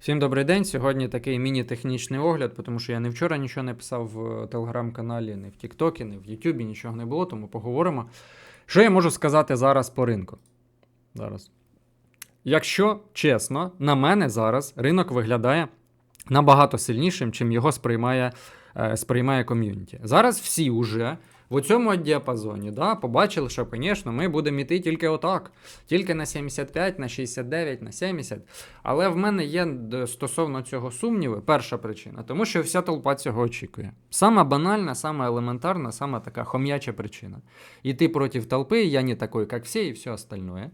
Всім добрий день. Сьогодні такий міні-технічний огляд, тому що я не вчора нічого не писав в телеграм-каналі, не в Тіктокі, не в Ютубі, нічого не було, тому поговоримо. Що я можу сказати зараз по ринку? Зараз. Якщо чесно, на мене зараз ринок виглядає набагато сильнішим, чим його сприймає, е, сприймає ком'юніті. Зараз всі вже в цьому діапазоні да, побачили, що, звісно, ми будемо йти тільки отак, тільки на 75, на 69, на 70. Але в мене є стосовно цього сумніви. Перша причина, тому що вся толпа цього очікує. Сама банальна, сама елементарна, сама така хом'яча причина. Іти проти толпи, я не такий, як всі, і все остальное.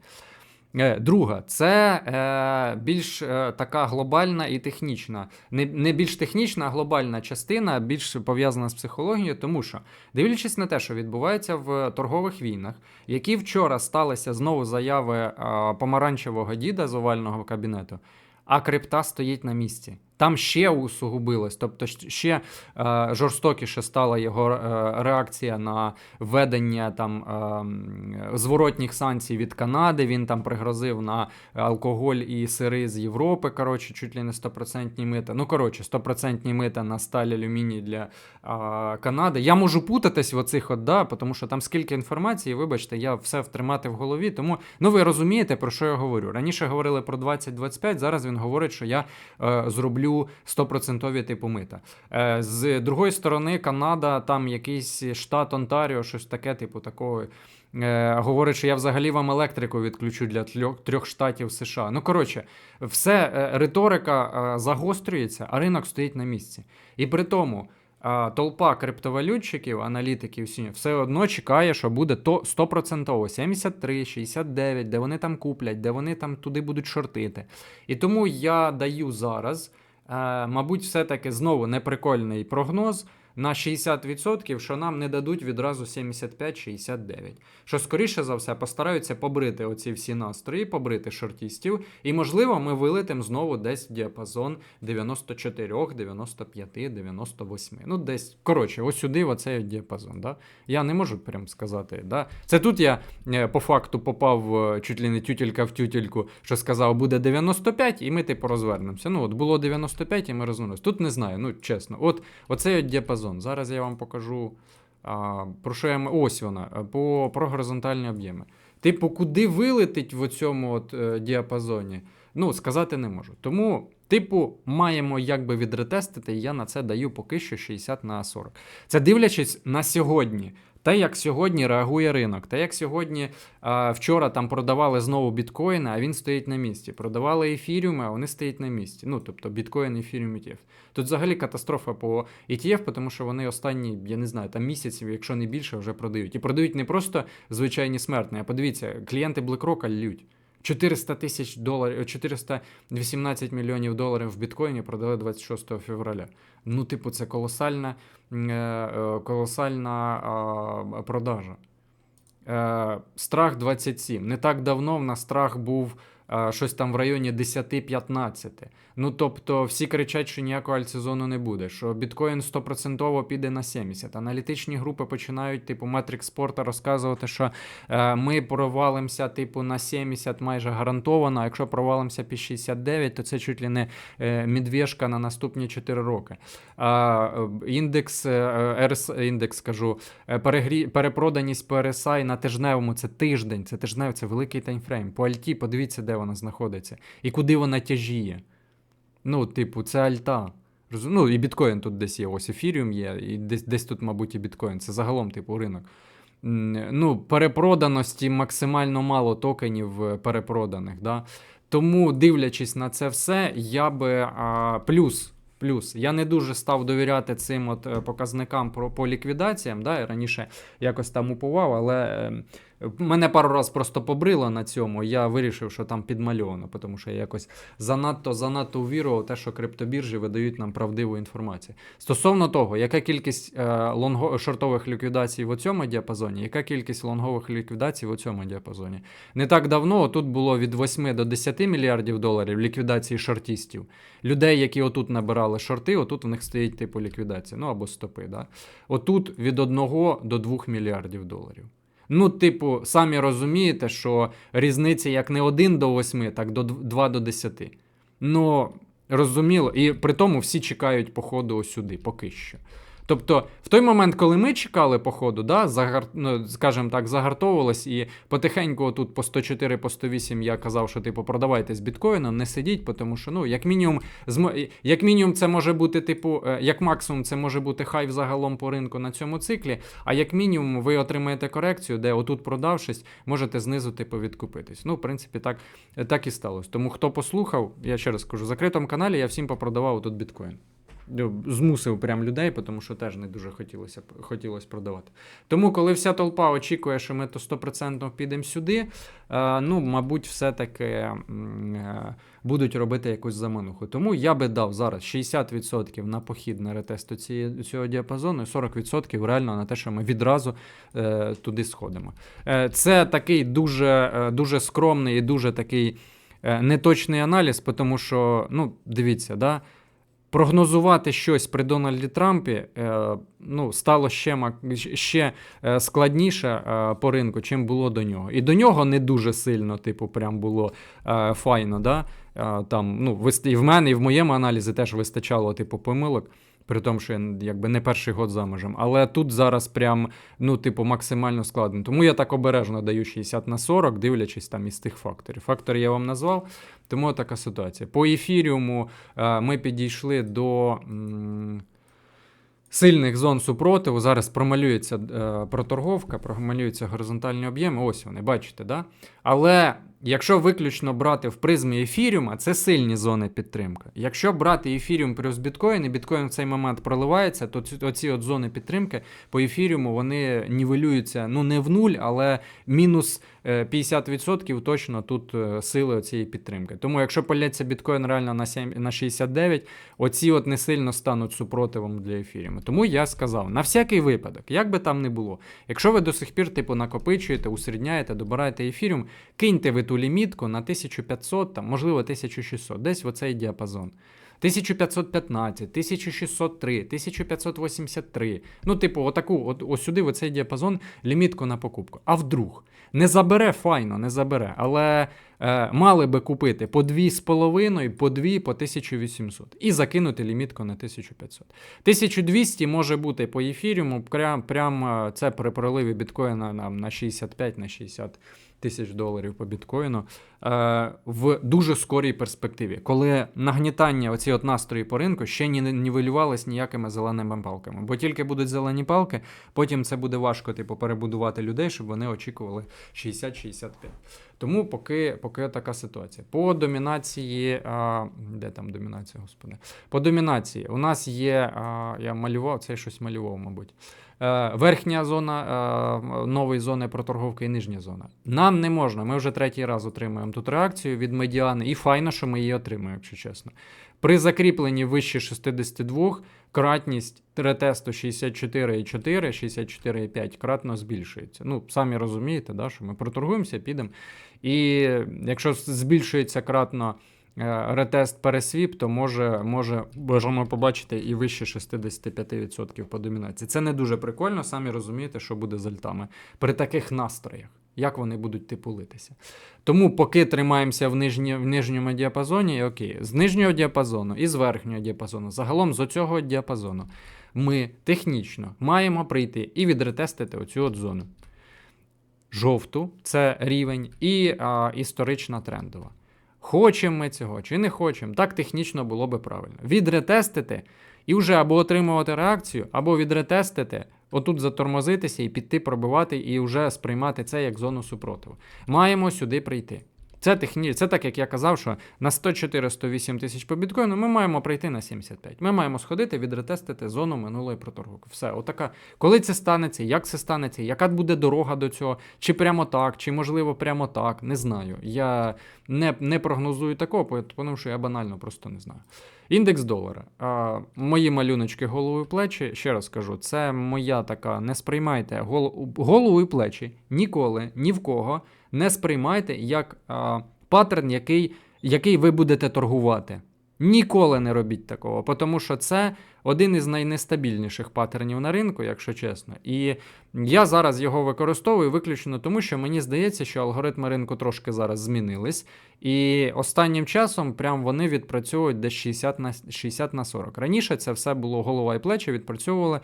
Е, Друга, це е, більш е, така глобальна і технічна. Не, не більш технічна, а глобальна частина, більш пов'язана з психологією, тому що, дивлячись на те, що відбувається в торгових війнах, які вчора сталися знову заяви е, помаранчевого діда з овального кабінету, а крипта стоїть на місці. Там ще усугубилось, тобто ще е, жорстокіше стала його е, реакція на введення там е, зворотніх санкцій від Канади. Він там пригрозив на алкоголь і сири з Європи. Коротше, чуть ли не 100% мита. Ну коротше, 100% мита на сталь алюміній для е, Канади. Я можу путатись в оцих от, да, тому що там скільки інформації, вибачте, я все втримати в голові. Тому ну ви розумієте, про що я говорю. Раніше говорили про 20-25, зараз він говорить, що я е, зроблю 100% типу мита. Е, з другої сторони, Канада, там якийсь штат Онтаріо, щось таке, типу такого. Е, говорить, що я взагалі вам електрику відключу для трьох, штатів США. Ну, коротше, все, е, риторика загострюється, а ринок стоїть на місці. І при тому. Толпа криптовалютчиків, аналітиків, все одно чекає, що буде то 100%, 73, 69, де вони там куплять, де вони там туди будуть шортити. І тому я даю зараз, мабуть, все-таки знову неприкольний прогноз на 60%, що нам не дадуть відразу 75-69. Що скоріше за все постараються побрити оці всі настрої, побрити шортістів, і можливо ми вилетимо знову десь в діапазон 94, 95, 98. Ну, десь коротше, ось сюди, в оцей діапазон. Да? Я не можу прям сказати. Да? Це тут я е, по факту попав е, чуть ли не тютелька в тютельку, що сказав, буде 95, і ми типу розвернемося. Ну, от було 95, і ми розвернулися. Тут не знаю, ну чесно. От оцей от діапазон. Зараз я вам покажу. Про що я ось вона, е, по, про горизонтальні об'єми. Типу, куди вилетить в цьому от, е, діапазоні? Ну, сказати не можу. Тому, типу, маємо якби відретестити, і я на це даю поки що 60 на 40. Це дивлячись на сьогодні. Те, як сьогодні реагує ринок, те, як сьогодні а, вчора там продавали знову біткоїни, а він стоїть на місці. Продавали ефіріуми, а вони стоять на місці. Ну, тобто біткоін, ефіріум, ETF. Тут взагалі катастрофа по ETF, тому що вони останні, я не знаю, там місяців, якщо не більше, вже продають. І продають не просто звичайні смертні, а подивіться, клієнти BlackRock лють. 400 тисяч доларів, 418 мільйонів доларів в біткоїні продали 26 февраля. Ну, типу, це колосальна, е, е, колосальна продажа. Е, страх 27. Не так давно в нас страх був щось там в районі 10-15. Ну тобто всі кричать, що ніякого альтсезону не буде, що біткоін 100% піде на 70. Аналітичні групи починають, типу, Metric Sport розказувати, що е, ми провалимося, типу, на 70 майже гарантовано. А якщо провалимося під 69, то це чуть ли не е, медвежка на наступні 4 роки. Індекс, е, RS, індекс кажу, перегрі, перепроданість по RSI на тижневому це тиждень, це тижнев, це великий таймфрейм. По Альті, подивіться, де вона знаходиться і куди вона тяжіє. Ну, типу, це альта. Ну, і біткоін тут десь є, ось ефіріум є, і десь, десь тут, мабуть, і біткоін. Це загалом, типу, ринок. Ну, перепроданості максимально мало токенів е, перепроданих. Да? Тому, дивлячись на це все, я би а, плюс. Плюс я не дуже став довіряти цим от е, показникам по ліквідаціям. Да? Я раніше якось там упував, але е, мене пару раз просто побрило на цьому. Я вирішив, що там підмальовано, тому що я якось занадто занадто увірував в те, що криптобіржі видають нам правдиву інформацію. Стосовно того, яка кількість е, лонго шортових ліквідацій в цьому діапазоні, яка кількість лонгових ліквідацій в цьому діапазоні. Не так давно тут було від 8 до 10 мільярдів доларів ліквідації шортістів. Людей, які отут набирали шорти, отут у них стоїть типу ліквідація, ну або стопи. Да? Отут від 1 до 2 мільярдів доларів. Ну, типу, самі розумієте, що різниця як не 1 до 8, так до 2 до 10. Ну, Розуміло, і при тому всі чекають походу сюди, поки що. Тобто, в той момент, коли ми чекали походу, да, загар... ну, скажімо так, загартовувалось і потихеньку тут по 104, по 108 я казав, що типу продавайте з біткоїном, не сидіть, тому що ну, як мінімум, як мінімум, це може бути, типу, е, як максимум, це може бути хай взагалом по ринку на цьому циклі. А як мінімум, ви отримаєте корекцію, де отут продавшись, можете знизу типу відкупитись. Ну, в принципі, так, так і сталося. Тому хто послухав, я ще раз кажу, в закритому каналі я всім попродавав тут біткоін. Ну, Змусив прям людей, тому що теж не дуже хотілося хотілося продавати. Тому, коли вся толпа очікує, що ми то 100% підемо сюди, е, ну, мабуть, все-таки е, будуть робити якусь замануху. Тому я би дав зараз 60% на похід на ретест цієї, цього діапазону, і 40% реально на те, що ми відразу е, туди сходимо. Це такий дуже, дуже скромний і дуже такий неточний аналіз, тому що, ну, дивіться, да. Прогнозувати щось при Дональді Трампі е, ну, стало ще ще е, складніше е, по ринку, чим було до нього. І до нього не дуже сильно, типу, прям було файно. Да? Там, ну, і в мене, і в моєму аналізі теж вистачало типу, помилок. При тому, що я якби не перший год замежем. Але тут зараз прям, ну, типу, максимально складно. Тому я так обережно даю 60 на 40, дивлячись там із тих факторів. Фактори я вам назвав, тому така ситуація. По ефіріуму е, ми підійшли до. Сильних зон супротиву. Зараз промалюється е, проторговка, промалюються горизонтальні об'єми. Ось вони, бачите, да? Але якщо виключно брати в призмі ефіріума, це сильні зони підтримки. Якщо брати ефіріум плюс біткоін, і біткоін в цей момент проливається, то ці, оці от зони підтримки по ефіріуму вони нівелюються ну не в нуль, але мінус 50% точно тут е, сили цієї підтримки. Тому якщо поляться біткоін реально на 7, на 69, оці от не сильно стануть супротивом для ефіріуму. Тому я сказав, на всякий випадок, як би там не було, якщо ви до сих пір типу накопичуєте, усередняєте, добираєте ефіріум, киньте ви ту лімітку на 1500, там, можливо, 1600, десь в оцей діапазон. 1515, 1603, 1583. Ну, типу, отаку, от, ось сюди, в оцей діапазон, лімітку на покупку. А вдруг? Не забере, файно, не забере. Але е, мали би купити по 2,5, по 2, по 1800 і закинути лімітку на 1500. 1200 може бути по ефіріуму, прям, прям е, це при проливі біткоїна на, на 65, на 60 тисяч доларів по біткоїну е, в дуже скорій перспективі, коли нагнітання, оці от настрої по ринку ще не нівелювалось ніякими зеленими палками. Бо тільки будуть зелені палки, потім це буде важко типу, перебудувати людей, щоб вони очікували 60-65. Тому поки, поки така ситуація. По домінації, а, де там домінація, господи? По домінації у нас є, а, я малював, це щось малював, мабуть. Е, Верхня зона е, нової зони проторговки і нижня зона. Нам не можна. Ми вже третій раз отримуємо тут реакцію від медіани, і файно, що ми її отримуємо, якщо чесно. При закріпленні вище 62 кратність ретесту 64,4, 64,5 кратно збільшується. Ну, самі розумієте, да, що ми проторгуємося, підемо. І якщо збільшується кратно ретест пересвіп, то може, може можемо побачити і вище 65% по домінації. Це не дуже прикольно, самі розумієте, що буде з альтами при таких настроях. Як вони будуть типу литися. Тому поки тримаємося в, нижні, в нижньому діапазоні, окей, з нижнього діапазону і з верхнього діапазону, загалом з оцього діапазону, ми технічно маємо прийти і відретестити оцю от зону. Жовту це рівень, і а, історична трендова. Хочемо ми цього чи не хочемо, так технічно було би правильно. Відретестити і вже або отримувати реакцію, або відретестити, отут затормозитися і піти пробивати, і вже сприймати це як зону супротиву. Маємо сюди прийти. Це техні... це так, як я казав, що на 104-108 тисяч по біткоїну ми маємо прийти на 75. Ми маємо сходити, відретестити зону минулої проторговки. Все, отака. Коли це станеться, як це станеться, яка буде дорога до цього, чи прямо так, чи можливо прямо так, не знаю. Я не, не прогнозую такого, тому що я банально просто не знаю. Індекс долара. Мої малюночки голови плечі. Ще раз кажу, це моя така. Не сприймайте гол, голову і плечі ніколи, ні в кого не сприймайте як паттерн, який, який ви будете торгувати. Ніколи не робіть такого, тому що це один із найнестабільніших паттернів на ринку, якщо чесно. І я зараз його використовую виключно тому, що мені здається, що алгоритми ринку трошки зараз змінились. І останнім часом прям вони відпрацьовують десь 60 на 60 на 40. Раніше це все було голова і плечі, відпрацьовували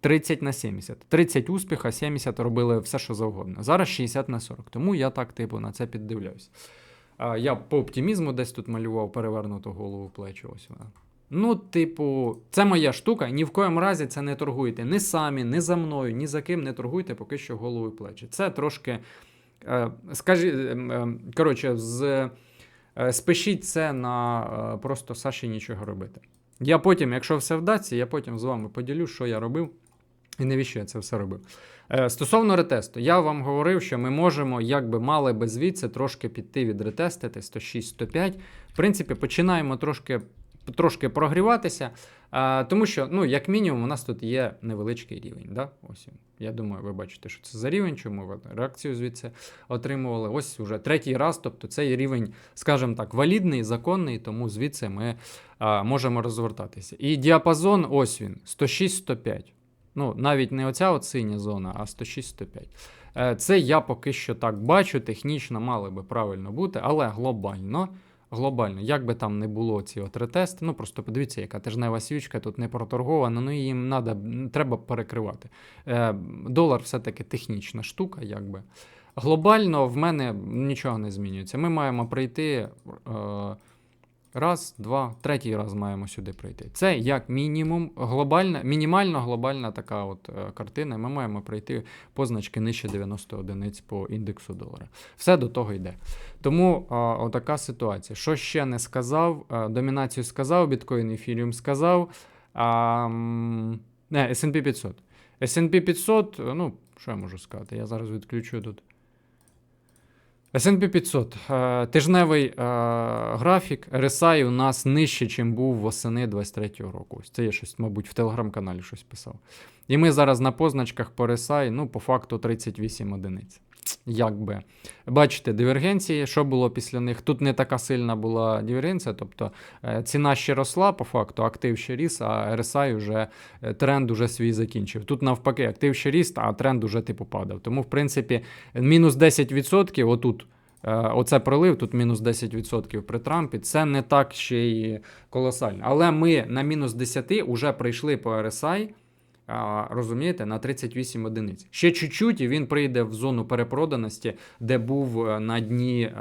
30 на 70. 30 успіха, 70 робили все, що завгодно. Зараз 60 на 40. Тому я так, типу, на це піддивляюсь. А, я по оптимізму десь тут малював перевернуту голову плечі. Ось вона. Ну, типу, це моя штука. Ні в коєму разі це не торгуйте. Ні самі, ні за мною, ні за ким не торгуйте поки що голову плечі. Це трошки. Е, скажі, е, е, коротше, з, спишіть це на просто Саші нічого робити. Я потім, якщо все вдасться, я потім з вами поділю, що я робив і навіщо я це все робив. Е, Стосовно ретесту, я вам говорив, що ми можемо, якби мали би звідси трошки піти від ретестити 106-105. В принципі, починаємо трошки. Трошки прогріватися, тому що, ну, як мінімум, у нас тут є невеличкий рівень. Да? Ось. Я думаю, ви бачите, що це за рівень, чому ви реакцію звідси отримували. Ось уже третій раз. Тобто цей рівень, скажімо так, валідний, законний, тому звідси ми а, можемо розвертатися. І діапазон, ось він, 106-105. Ну, навіть не оця от синя зона, а 106-105. Е, Це я поки що так бачу, технічно мали би правильно бути, але глобально. Глобально, як би там не було ці от ретести, ну просто подивіться, яка тижнева свічка тут не проторгована, ну їм надо, треба перекривати. Е, долар все-таки технічна штука, якби. Глобально в мене нічого не змінюється. Ми маємо прийти е, раз, два, третій раз маємо сюди прийти. Це як мінімум глобальна, мінімально глобальна така от е, картина. Ми маємо прийти позначки нижче 90 одиниць по індексу долара. Все до того йде. Тому а, отака ситуація. Що ще не сказав? А, домінацію сказав, біткоін, ефіріум сказав. А, не, S&P 500. S&P 500, ну, що я можу сказати? Я зараз відключу тут. S&P 500. Е, Тижневий е, графік RSI у нас нижче, ніж був восени 23-го року. Це я щось, мабуть, в телеграм-каналі щось писав. І ми зараз на позначках по RSI, ну, по факту 38 одиниць. Якби. Бачите, дивергенції, що було після них? Тут не така сильна була дивергенція, тобто е, ціна ще росла, по факту, актив ще ріс, а RSI вже е, тренд уже свій закінчив. Тут навпаки, актив ще ріс, а тренд уже типу падав. Тому, в принципі, мінус 10%, отут. е, Оце пролив, тут мінус 10% при Трампі. Це не так ще й колосально. Але ми на мінус 10 вже прийшли по RSI. Розумієте, на 38 одиниць. Ще чуть-чуть, і він прийде в зону перепроданості, де був е, на дні е,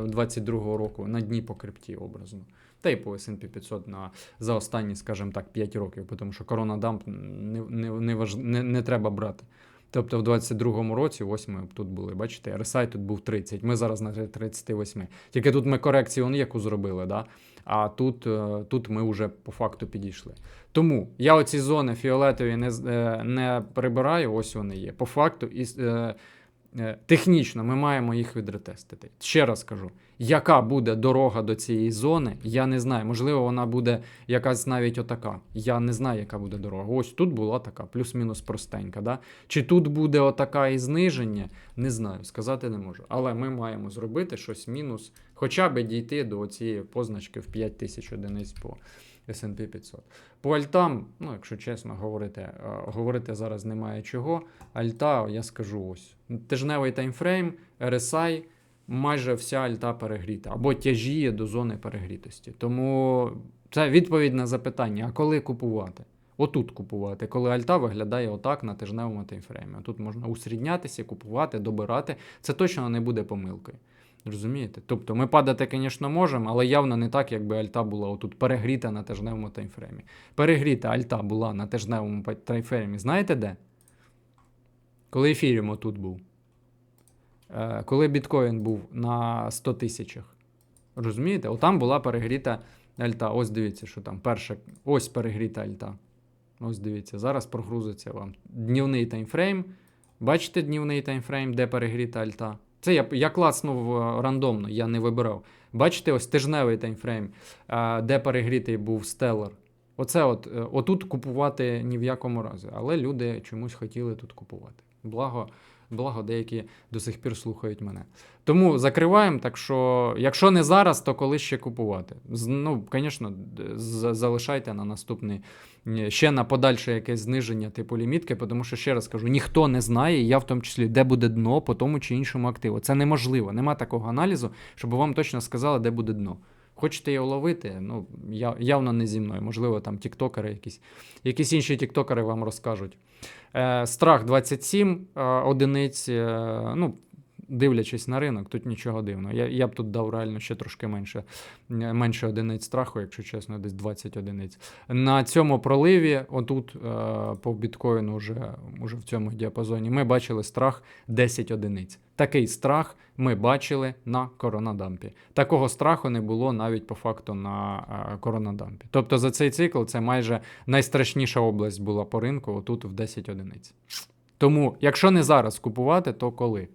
22-го року, на дні по крипті образно. Та й по S&P 500 на, за останні, скажімо так, 5 років, тому що коронадамп не, не, не, важ, не, не треба брати. Тобто в 22-му році, ось ми тут були, бачите, RSI тут був 30, ми зараз на 38. Тільки тут ми корекцію он яку зробили, да? А тут, е, тут ми вже по факту підійшли. Тому я оці зони фіолетові не, е, не прибираю, ось вони є. По факту, і, е, технічно ми маємо їх відретестити. Ще раз кажу, яка буде дорога до цієї зони, я не знаю. Можливо, вона буде якась навіть отака. Я не знаю, яка буде дорога. Ось тут була така, плюс-мінус простенька. Да? Чи тут буде отака і зниження, не знаю, сказати не можу. Але ми маємо зробити щось мінус, хоча б дійти до цієї позначки в 5000 одиниць по S&P 500. По альтам, ну, якщо чесно говорити, е, говорити зараз немає чого. Альта, я скажу ось. Тижневий таймфрейм, RSI, майже вся альта перегріта, або тяжіє до зони перегрітості. Тому це відповідь на запитання: а коли купувати? Отут купувати, коли альта виглядає отак на тижневому таймфреймі. Тут можна усріднятися, купувати, добирати. Це точно не буде помилкою. Розумієте? Тобто ми падати, звісно, можемо, але явно не так, якби альта була отут перегріта на тижневому таймфреймі. Перегріта альта була на тижневому таймфреймі, знаєте де? Коли ефіріум отут був. Е, коли біткоін був на 100 тисячах. Розумієте? Отам була перегріта альта. Ось дивіться, що там. Перша, ось перегріта альта. Ось дивіться, зараз прогрузиться вам днівний таймфрейм. Бачите днівний таймфрейм, де перегріта альта? Це я, я класнув е, рандомно, я не вибирав. Бачите, ось тижневий таймфрейм, де перегрітий був стеллар. Оце от, е, отут купувати ні в якому разі. Але люди чомусь хотіли тут купувати. Благо, Благо, деякі до сих пір слухають мене. Тому закриваємо. Так що, якщо не зараз, то коли ще купувати? Ну, звісно, залишайте на наступний ще на подальше якесь зниження типу лімітки, тому що ще раз кажу, ніхто не знає, я в тому числі, де буде дно по тому чи іншому активу. Це неможливо. Нема такого аналізу, щоб вам точно сказали, де буде дно. Хочете його ловити? Ну, явно не зі мною. Можливо, там тіктокери якісь, якісь інші тіктокери вам розкажуть. Е, страх 27 е, одиниць. Е, ну, дивлячись на ринок, тут нічого дивного. Я, я б тут дав реально ще трошки менше, е, менше одиниць страху, якщо чесно, десь 20 одиниць. На цьому проливі, отут е, по біткоїну, вже, вже в цьому діапазоні, ми бачили страх 10 одиниць. Такий страх ми бачили на коронадампі. Такого страху не було навіть по факту на е, коронадампі. Тобто за цей цикл це майже найстрашніша область була по ринку, отут в 10 одиниць. Тому, якщо не зараз купувати, то коли?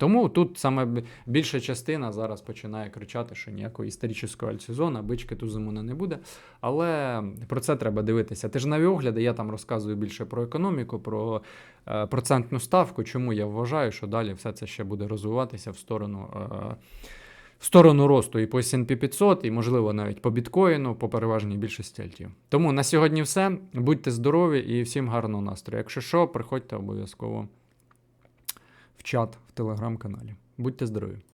Тому тут саме більша частина зараз починає кричати, що ніякого історичного альтсезону, бички ту зиму не буде. Але про це треба дивитися. Ти ж нові огляди, я там розказую більше про економіку, про е, процентну ставку, чому я вважаю, що далі все це ще буде розвиватися в сторону. Е, в сторону росту і по S&P 500, і, можливо, навіть по біткоїну, по переважній більшості альтів. Тому на сьогодні все. Будьте здорові і всім гарного настрою. Якщо що, приходьте обов'язково в чат в телеграм-каналі. Будьте здорові!